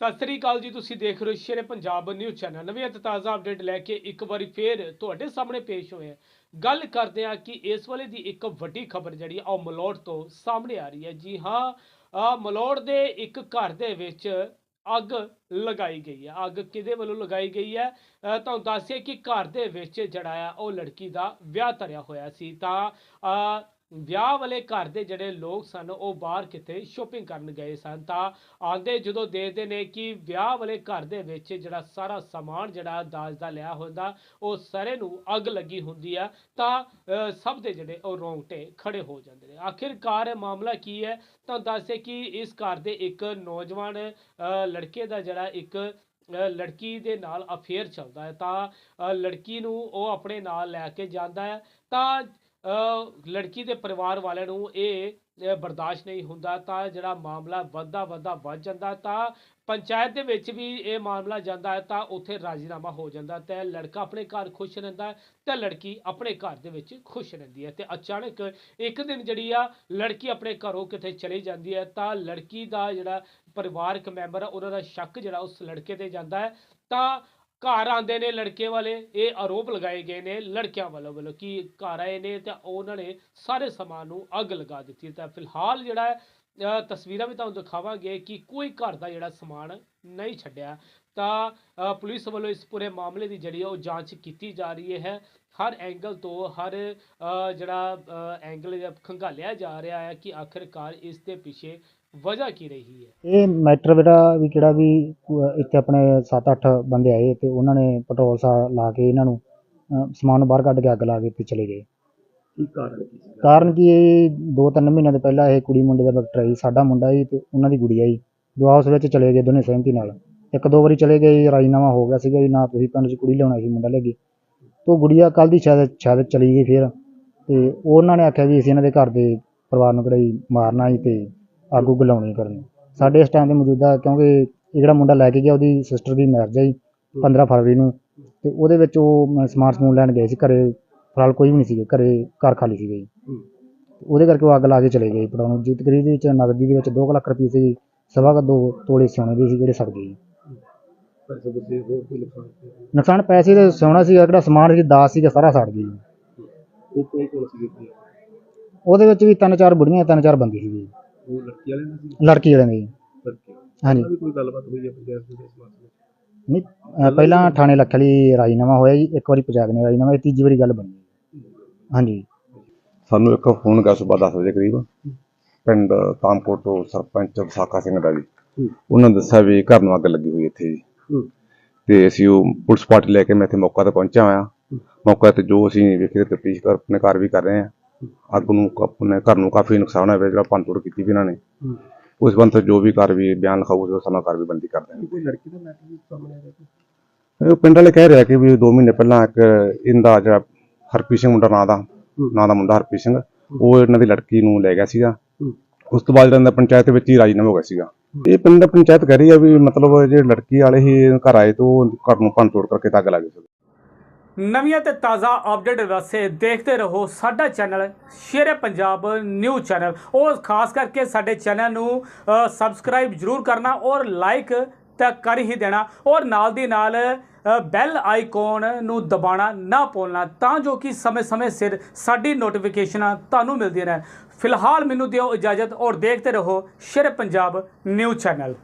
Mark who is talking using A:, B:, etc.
A: ਸਤਿ ਸ੍ਰੀ ਅਕਾਲ ਜੀ ਤੁਸੀਂ ਦੇਖ ਰਹੇ ਹੋ ਸ਼ੇਰੇ ਪੰਜਾਬ ਨਿਊਜ਼ ਚੈਨਲ। ਨਵੀਂ ਅਤੇ ਤਾਜ਼ਾ ਅਪਡੇਟ ਲੈ ਕੇ ਇੱਕ ਵਾਰੀ ਫੇਰ ਤੁਹਾਡੇ ਸਾਹਮਣੇ ਪੇਸ਼ ਹੋਏ ਹਾਂ। ਗੱਲ ਕਰਦੇ ਹਾਂ ਕਿ ਇਸ ਵੇਲੇ ਦੀ ਇੱਕ ਵੱਡੀ ਖਬਰ ਜਿਹੜੀ ਆ ਉਹ ਮਲੋੜ ਤੋਂ ਸਾਹਮਣੇ ਆ ਰਹੀ ਹੈ। ਜੀ ਹਾਂ ਮਲੌੜ ਦੇ ਇੱਕ ਘਰ ਦੇ ਵਿੱਚ ਅੱਗ ਲਗਾਈ ਗਈ ਹੈ। ਅੱਗ ਕਿਹਦੇ ਵੱਲੋਂ ਲਗਾਈ ਗਈ ਹੈ? ਅ, ਤੁਹਾਨੂੰ ਦੱਸਿਆ ਕਿ ਘਰ ਦੇ ਵਿੱਚ ਜਿਹੜਾ ਆ ਉਹ ਲੜਕੀ ਦਾ ਵਿਆਹ ਧਰਿਆ ਹੋਇਆ ਸੀ। ਤਾਂ ਵਿਆਹ ਵਾਲੇ ਘਰ ਦੇ ਜਿਹੜੇ ਲੋਕ ਸਨ, ਉਹ ਬਾਹਰ ਕਿਤੇ ਸ਼ੋਪਿੰਗ ਕਰਨ ਗਏ ਸਨ। ਤਾਂ ਆਂਦੇ ਜਦੋਂ ਦੇਖਦੇ ਨੇ ਕਿ ਵਿਆਹ ਵਾਲੇ ਘਰ ਦੇ ਵਿੱਚ ਜਿਹੜਾ ਸਾਰਾ ਸਮਾਨ ਜਿਹੜਾ ਦਾਜ ਦਾ ਲਿਆ ਹੁੰਦਾ, ਉਹ ਸਾਰੇ ਨੂੰ ਅੱਗ ਲੱਗੀ ਹੁੰਦੀ ਆ, ਤਾਂ ਸਭ ਦੇ ਜਿਹੜੇ ਉਹ ਰੋਂਗਟੇ ਖੜੇ ਹੋ ਜਾਂਦੇ ਨੇ। ਆਖਿਰਕਾਰ ਮਾਮਲਾ ਕੀ ਹੈ? ਤਾਂ ਦੱਸੇ ਕਿ ਇਸ ਘਰ ਦੇ ਇੱਕ ਨੌਜਵਾਨ ਲੜਕੇ ਦਾ ਜਿਹੜਾ ਇੱਕ ਲੜਕੀ ਦੇ ਨਾਲ ਅਫੇਅਰ ਚੱਲਦਾ ਹੈ। ਤਾਂ ਲੜਕੀ ਨੂੰ ਉਹ ਆਪਣੇ ਨਾਲ ਲੈ ਕੇ ਜਾਂਦਾ ਹੈ। ਤਾਂ ਲੜਕੀ ਦੇ ਪਰਿਵਾਰ ਵਾਲਿਆਂ ਨੂੰ ਇਹ ਬਰਦਾਸ਼ਤ ਨਹੀਂ ਹੁੰਦਾ, ਤਾਂ ਜਿਹੜਾ ਮਾਮਲਾ ਵੱਧਦਾ ਵੱਧਦਾ ਵੱਧ ਜਾਂਦਾ, ਤਾਂ ਪੰਚਾਇਤ ਦੇ ਵਿੱਚ ਵੀ ਇਹ ਮਾਮਲਾ ਜਾਂਦਾ ਹੈ, ਤਾਂ ਉੱਥੇ ਰਾਜ਼ੀਨਾਮਾ ਹੋ ਜਾਂਦਾ ਤੇ ਲੜਕਾ ਆਪਣੇ ਘਰ ਖੁਸ਼ ਰਹਿੰਦਾ ਹੈ, ਤੇ ਲੜਕੀ ਆਪਣੇ ਘਰ ਦੇ ਵਿੱਚ ਖੁਸ਼ ਰਹਿੰਦੀ ਹੈ, ਤੇ ਅਚਾਨਕ ਇੱਕ ਦਿਨ ਜਿਹੜੀ ਆ ਲੜਕੀ ਆਪਣੇ ਘਰੋਂ ਕਿਤੇ ਚਲੀ ਜਾਂਦੀ ਹੈ, ਤਾਂ ਲੜਕੀ ਦਾ ਜਿਹੜਾ ਪਰਿਵਾਰਕ ਮੈਂਬਰ ਉਹਨਾਂ ਦਾ ਸ਼ੱਕ ਜਿਹੜਾ ਉਸ ਲੜਕੇ ਤੇ ਜਾਂਦਾ ਹੈ, ਤਾਂ ਘਰ ਆਉਂਦੇ ਨੇ ਲੜਕੇ ਵਾਲੇ, ਇਹ ਆਰੋਪ ਲਗਾਏ ਗਏ ਨੇ ਲੜਕਿਆਂ ਵੱਲੋਂ ਵੱਲੋਂ ਕਿ ਘਰ ਆਏ ਨੇ ਤਾਂ ਉਹਨਾਂ ਨੇ ਸਾਰੇ ਸਮਾਨ ਨੂੰ ਅੱਗ ਲਗਾ ਦਿੱਤੀ ਤਾਂ ਫਿਲਹਾਲ ਜਿਹੜਾ ਤਸਵੀਰਾਂ ਵੀ ਤੁਹਾਨੂੰ ਦਿਖਾਵਾਂਗੇ ਕਿ ਕੋਈ ਘਰ ਦਾ ਜਿਹੜਾ ਸਮਾਨ ਨਹੀਂ ਛੱਡਿਆ ਤਾਂ ਪੁਲਿਸ ਵੱਲੋਂ ਇਸ ਪੂਰੇ ਮਾਮਲੇ ਦੀ ਜਿਹੜੀ ਉਹ ਜਾਂਚ ਕੀਤੀ ਜਾ ਰਹੀ ਹੈ। ਹਰ ਐਂਗਲ ਤੋਂ ਹਰ ਜਿਹੜਾ ਐਂਗਲ ਖੰਗਾਲਿਆ ਜਾ ਰਿਹਾ ਹੈ ਕਿ ਆਖਿਰਕਾਰ ਇਸ ਦੇ ਪਿੱਛੇ ਵਜ੍ਹਾ ਕੀ ਰਹੀ ਹੈ।
B: ਇਹ ਮੈਟਰ ਜਿਹੜਾ ਵੀ ਕਿਹੜਾ ਵੀ ਇੱਥੇ ਆਪਣੇ 7-8 ਬੰਦੇ ਆਏ ਤੇ ਉਹਨਾਂ ਨੇ ਪੈਟਰੋਲ ਸਾ ਲਾ ਕੇ ਇਹਨਾਂ ਨੂੰ ਸਮਾਨ ਨੂੰ ਬਾਹਰ ਕੱਢ ਕੇ ਅੱਗ ਲਾ ਕੇ ਤੇ ਚਲੇ ਗਏ।
C: ਕੀ ਕਾਰਨ ਕੀ ਸੀ?
B: ਕਾਰਨ ਕੀ ਇਹ ਦੋ ਤਿੰਨ ਮਹੀਨਿਆਂ ਦੇ ਪਹਿਲਾਂ ਇਹ ਕੁੜੀ ਮੁੰਡੇ ਦਾ ਵਕਤ ਆਈ ਸਾਡਾ ਮੁੰਡਾ ਸੀ ਤੇ ਉਹਨਾਂ ਦੀ ਗੁੜੀਆ ਸੀ ਜੋ ਆਪਸ ਵਿੱਚ ਚਲੇ ਗਏ ਦੋਨੇ ਸਹਿਮਤੀ ਨਾਲ। ਇੱਕ ਦੋ ਵਾਰੀ ਚਲੇ ਗਏ ਰਾਜੀਨਾਮਾ ਹੋ ਗਿਆ ਸੀਗਾ ਵੀ ਨਾ ਤੁਸੀਂ ਪਿੰਡ 'ਚ ਕੁੜੀ ਲਿਆਉਣਾ ਸੀ ਮੁੰਡਾ ਲੈ ਗਈ ਤੋ ਗੁੜੀਆ ਕੱਲ ਦੀ ਸ਼ਾਇਦ ਸ਼ਾਇਦ ਚਲੀ ਗਈ ਫਿਰ। ਤੇ ਉਹਨਾਂ ਨੇ ਆਖਿਆ ਵੀ ਅਸੀਂ ਇਹਨਾਂ ਦੇ ਘਰ ਦੇ ਪਰਿਵਾਰ ਨੂੰ ਕਿਹੜਾ ਜੀ ਮਾਰਨਾ ਸੀ ਤੇ ਅੱਗ ਉੱਗ ਲਾਉਣੀ ਕਰਨੀ। ਸਾਡੇ ਇਸ ਟਾਈਮ ਦੇ ਮੌਜੂਦਾ ਕਿਉਂਕਿ ਇਹ ਜਿਹੜਾ ਮੁੰਡਾ ਲੈ ਕੇ ਗਿਆ ਉਹਦੀ ਸਿਸਟਰ ਦੀ ਮੈਰਿਜ ਹੈ ਜੀ 15 ਫਰਵਰੀ ਨੂੰ। ਤੇ ਉਹਦੇ ਵਿੱਚ ਉਹ ਸਮਾਨ ਸਮੂਨ ਲੈਣ ਗਏ ਸੀ ਘਰੇ ਫਿਲਹਾਲ ਕੋਈ ਵੀ ਨਹੀਂ ਸੀਗੇ ਘਰੇ ਘਰ ਖਾਲੀ ਸੀਗਾ ਜੀ। ਉਹਦੇ ਕਰਕੇ ਉਹ ਅੱਗ ਲਾ ਕੇ ਚਲੇ ਗਏ ਪੜਾਉਣ ਨੂੰ। ਜਿੱਤ ਕਰੀ ਦੇ ਵਿੱਚ ਨਗਦੀ ਦੇ ਵਿੱਚ 2 ਲੱਖ ਰੁਪਏ ਸੀ ਸਵਾ ਕੁ ਦੋ ਤੋਲੇ ਸੋਨੇ ਦੇ ਸੀ ਜਿਹੜੇ ਸੜ।
C: ਪੈਸੇ ਹੋਰ ਕੋਈ ਨੁਕਸਾਨ
B: ਪੈਸੇ ਦੇ ਸੋਨਾ ਸੀਗਾ ਜਿਹੜਾ ਸਮਾਨ ਸੀ ਦਾਸ ਸੀਗਾ ਸਾਰਾ ਸੜ
C: ਉਹ ਸੀ ਜੀ
B: ਉਹਦੇ ਵਿੱਚ ਵੀ ਤਿੰਨ ਚਾਰ ਬੁੜੀਆਂ ਤਿੰਨ ਚਾਰ ਬੰਦੇ ਸੀਗੇ। ਜੀ।
C: ਉਹ ਲੜਕੀ ਵਾਲੇ ਨਾਲ ਸੀ?
B: ਲੜਕੀ ਵਾਲਿਆਂ ਦੇ ਜੀ।
C: ਲੜਕੇ
B: ਹਾਂਜੀ।
C: ਕੋਈ ਗੱਲਬਾਤ ਹੋਈ ਹੈ ਪੰਚਾਇਤ ਦੇ ਇਸ ਮਾਮਲੇ ਵਿੱਚ?
B: ਨਹੀਂ ਅਹ ਪਹਿਲਾਂ ਥਾਣੇ ਲੱਖ ਵਾਲੀ ਰਾਜੀਨਾਮਾ ਹੋਇਆ ਜੀ ਇੱਕ ਵਾਰੀ ਪੰਚਾਇਤ ਨੇ ਰਾਜੀਨਾਮਾ ਇਹ ਤੀਜੀ ਵਾਰੀ ਗੱਲ ਬਣੀ। ਹਾਂਜੀ।
D: ਸਾਨੂੰ ਇੱਕ ਫੋਨ ਗਿਆ ਸੁਬਾਹ 10 ਵਜੇ ਕਰੀਬ। ਪਿੰਡ ਤਾਮਕੋਟ ਤੋਂ ਸਰਪੰਚ ਵਿਸਾਖਾ ਸਿੰਘ ਦਾ ਜੀ।
C: ਹੂੰ।
D: ਉਹਨਾਂ ਨੇ ਦੱਸਿਆ ਵੀ ਘਰ ਨੂੰ ਅੱਗ ਲੱਗੀ ਹੋਈ ਇੱਥੇ ਜੀ। ਤੇ ਅਸੀਂ ਉਹ ਪੁਲਿਸ ਪਾਰਟੀ ਲੈ ਕੇ ਮੈਂ ਇੱਥੇ ਮੌਕਾ ਤੇ ਪਹੁੰਚਿਆ ਹੋਇਆ। ਮੌਕਾ ਤੇ ਜੋ ਅਸੀਂ ਵੇਖੇ ਤੇ ਤਫਤੀਸ਼ ਕਰ ਆਪਣੇ ਘਰ ਵੀ ਕਰ ਰਹੇ ਹਾਂ। ਅੱਗ ਨੂੰ ਆਪਣੇ ਘਰ ਨੂੰ ਕਾਫੀ ਨੁਕਸਾਨ ਹੋਇਆ ਜਿਹੜਾ ਭੰਨਤੋੜ ਕੀਤੀ ਵੀ ਇਹਨਾਂ ਨੇ। ਉਸ ਬੰਦ ਤੋਂ ਜੋ ਵੀ ਘਰ ਵੀ ਬਿਆਨ ਲਿਖਾਊ ਉਸ ਸਾਨੂੰ ਘਰ ਵੀ ਬੰਦੀ ਕਰ ਦੇਣਗੇ
C: ਕੋਈ ਲੜਕੀ ਦਾ ਮੈਟਰ ਵੀ ਸਾਹਮਣੇ ਆ ਗਿਆ
D: ਇਹ ਪਿੰਡ ਵਾਲੇ ਕਹਿ ਰਿਹਾ ਕਿ ਵੀ 2 ਮਹੀਨੇ ਪਹਿਲਾਂ ਇੱਕ ਇਹਦਾ ਜਿਹੜਾ ਹਰਪ੍ਰੀਤ ਸਿੰਘ ਮੁੰਡਾ ਨਾਂ ਦਾ ਨਾਂ ਦਾ ਮੁੰਡਾ ਹਰਪ੍ਰੀਤ ਸਿੰਘ ਉਹ ਇਹਨਾਂ ਦੀ ਲੜਕੀ ਨੂੰ ਲੈ ਗਿਆ ਸੀਗਾ। ਉਸ ਤੋਂ ਬਾਅਦ ਜਿਹੜਾ ਪੰਚਾਇਤ ਵਿੱਚ ਹੀ ਰਾਜੀਨਾਮਾ ਹੋ ਗਿਆ ਸੀਗਾ। ਇਹ ਪਿੰਡ ਪੰਚਾਇਤ ਕਹਿ ਰਹੀ ਆ ਵੀ ਮਤਲਬ ਜਿਹੜੇ ਲੜਕੀ ਵਾਲੇ ਹੀ ਘਰ ਆਏ ਤੇ ਘਰ ਨੂੰ ਭੰਨ ਤੋੜ ਕਰਕੇ ਤਾਂ ਅੱਗ ਲੱਗ
A: ਨਵੀਆਂ ਤੇ ਤਾਜ਼ਾ ਅਪਡੇਟ ਵਾਸਤੇ ਦੇਖਦੇ ਰਹੋ ਸਾਡਾ channel Shere Punjab news channel ਉਹ ਖਾਸ ਕਰਕੇ ਸਾਡੇ ਚੈਨਲ ਨੂੰ ਸਬਸਕ੍ਰਾਈਬ ਜਰੂਰ ਕਰਨਾ ਔਰ ਲਾਈਕ ਤਾਂ ਕਰ ਹੀ ਦੇਣਾ। ਔਰ ਨਾਲ ਦੀ ਨਾਲ ਬੈਲ ਆਈਕਨ ਨੂੰ ਦਬਾਉਣਾ ਨਾ ਭੁੱਲਣਾ ਤਾਂ ਜੋ ਕਿ ਸਮੇਂ-ਸਮੇਂ ਸਿਰ ਸਾਡੀ ਨੋਟੀਫਿਕੇਸ਼ਨਾਂ ਤੁਹਾਨੂੰ ਮਿਲਦੀਆਂ ਰਹਿਣ ਫਿਲਹਾਲ ਮੈਨੂੰ ਦਿਓ ਇਜਾਜ਼ਤ ਔਰ ਦੇਖਦੇ ਰਹੋ ਸ਼ੇਰੇ ਪੰਜਾਬ ਨਿਊਜ਼ ਚੈਨਲ।